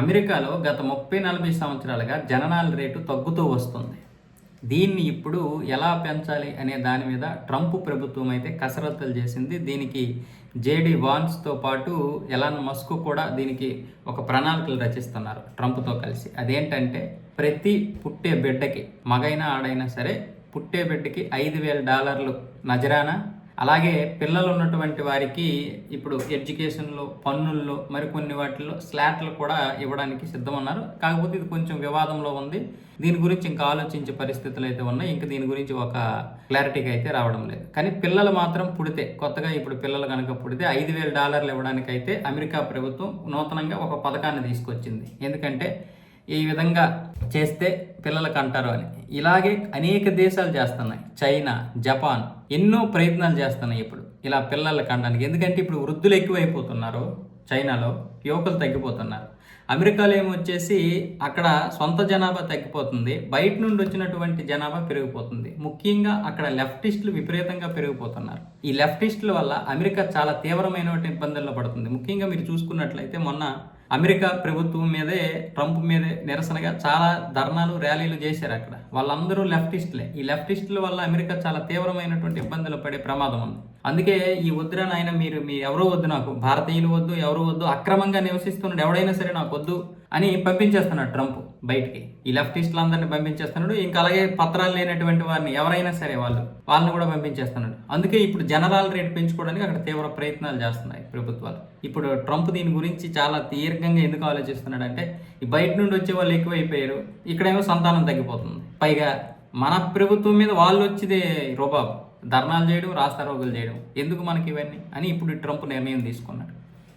అమెరికాలో గత ముప్పై నలభై సంవత్సరాలుగా జననాల రేటు తగ్గుతూ వస్తుంది. దీన్ని ఇప్పుడు ఎలా పెంచాలి అనే దాని మీద ట్రంప్ ప్రభుత్వం అయితే కసరత్తులు చేసింది. దీనికి జేడి వాన్స్తో పాటు ఎలాన్ మస్క్ కూడా దీనికి ఒక ప్రణాళికలు రచిస్తున్నారు ట్రంప్తో కలిసి. అదేంటంటే ప్రతి పుట్టే బిడ్డకి మగైనా ఆడైనా సరే పుట్టే బిడ్డకి ఐదు వేల డాలర్లు నజరానా? అలాగే పిల్లలు ఉన్నటువంటి వారికి ఇప్పుడు ఎడ్యుకేషన్లో పన్నుల్లో మరికొన్ని వాటిల్లో స్లాట్లు కూడా ఇవ్వడానికి సిద్ధమన్నారు. కాకపోతే ఇది కొంచెం వివాదంలో ఉంది. దీని గురించి ఇంకా ఆలోచించే పరిస్థితులు అయితే ఉన్నాయి. ఇంకా దీని గురించి ఒక క్లారిటీకి అయితే రావడం లేదు. కానీ పిల్లలు మాత్రం పుడితే కొత్తగా ఇప్పుడు పిల్లలు కనుక పుడితే ఐదు వేల డాలర్లు ఇవ్వడానికి అయితే అమెరికా ప్రభుత్వం నూతనంగా ఒక పథకాన్ని తీసుకొచ్చింది. ఎందుకంటే ఈ విధంగా చేస్తే పిల్లలకు అంటారు అని. ఇలాగే అనేక దేశాలు చేస్తున్నాయి. చైనా జపాన్ ఎన్నో ప్రయత్నాలు చేస్తున్నాయి ఇప్పుడు. ఇలా పిల్లలకు అనడానికి ఎందుకంటే ఇప్పుడు వృద్ధులు ఎక్కువైపోతున్నారు చైనాలో యువకులు తగ్గిపోతున్నారు. అమెరికాలో ఏమొచ్చేసి అక్కడ సొంత జనాభా తగ్గిపోతుంది. బయట నుండి వచ్చినటువంటి జనాభా పెరిగిపోతుంది. ముఖ్యంగా అక్కడ లెఫ్టిస్టులు విపరీతంగా పెరిగిపోతున్నారు. ఈ లెఫ్టిస్టుల వల్ల అమెరికా చాలా తీవ్రమైనటువంటి ఇబ్బందుల్లో పడుతుంది. ముఖ్యంగా మీరు చూసుకున్నట్లయితే మొన్న అమెరికా ప్రభుత్వం మీదే ట్రంప్ మీదే నిరసనగా చాలా ధర్నాలు ర్యాలీలు చేశారు అక్కడ. వాళ్ళందరూ లెఫ్టిస్టులే. ఈ లెఫ్టిస్టుల వల్ల అమెరికా చాలా తీవ్రమైనటువంటి ఇబ్బందులు పడే ప్రమాదం ఉంది. అందుకే ఈ వద్దురా నాయన మీరు మీ ఎవరో వద్దు నాకు. భారతీయులు వద్దు ఎవరు వద్దు. అక్రమంగా నివసిస్తున్నాడు ఎవడైనా సరే నాకు వద్దు అని పంపించేస్తున్నాడు ట్రంప్ బయటికి. ఈ లెఫ్టిస్టులు అందరిని పంపించేస్తున్నాడు. ఇంకా అలాగే పత్రాలు లేనటువంటి వారిని ఎవరైనా సరే వాళ్ళు వాళ్ళని కూడా పంపించేస్తున్నాడు. అందుకే ఇప్పుడు జనరల్ రేట్ పెంచుకోవడానికి అక్కడ తీవ్ర ప్రయత్నాలు చేస్తున్నాయి. ప్రభుత్వాలు. ఇప్పుడు ట్రంప్ దీని గురించి చాలా దీర్ఘంగా ఎందుకు ఆలోచిస్తున్నాడు అంటే ఈ బయట నుండి వచ్చే వాళ్ళు ఎక్కువైపోయారు ఇక్కడేమో సంతానం తగ్గిపోతుంది. పైగా మన ప్రభుత్వం మీద వాళ్ళు వచ్చిదే రూబాబు ధర్నాలు చేయడం రాస్తారోగులు చేయడం. ఎందుకు మనకి ఇవన్నీ అని ఇప్పుడు ట్రంప్ నిర్ణయం తీసుకున్నాడు.